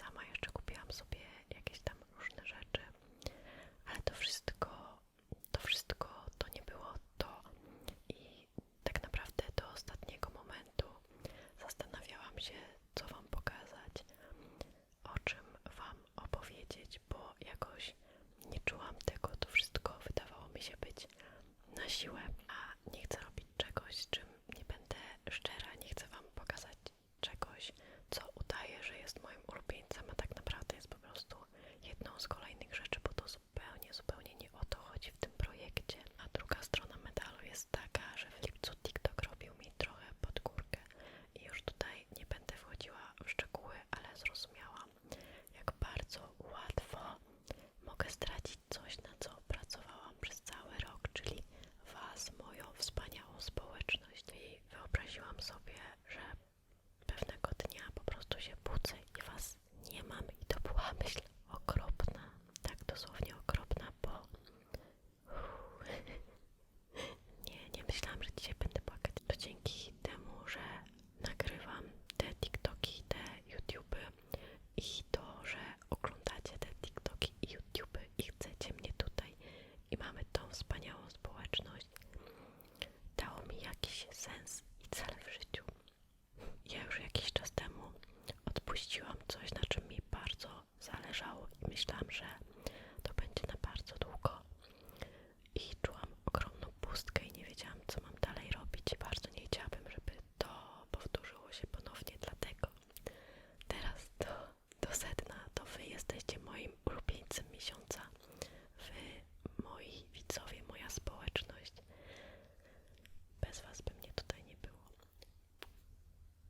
sama jeszcze kupiłam sobie jakieś tam różne rzeczy, ale to wszystko, to wszystko to nie było to. I tak naprawdę do ostatniego momentu zastanawiałam się, co Wam pokazać, o czym Wam opowiedzieć, bo jakoś nie czułam tego, to wszystko wydawało mi się być na siłę, a nie chcę robić czegoś, czym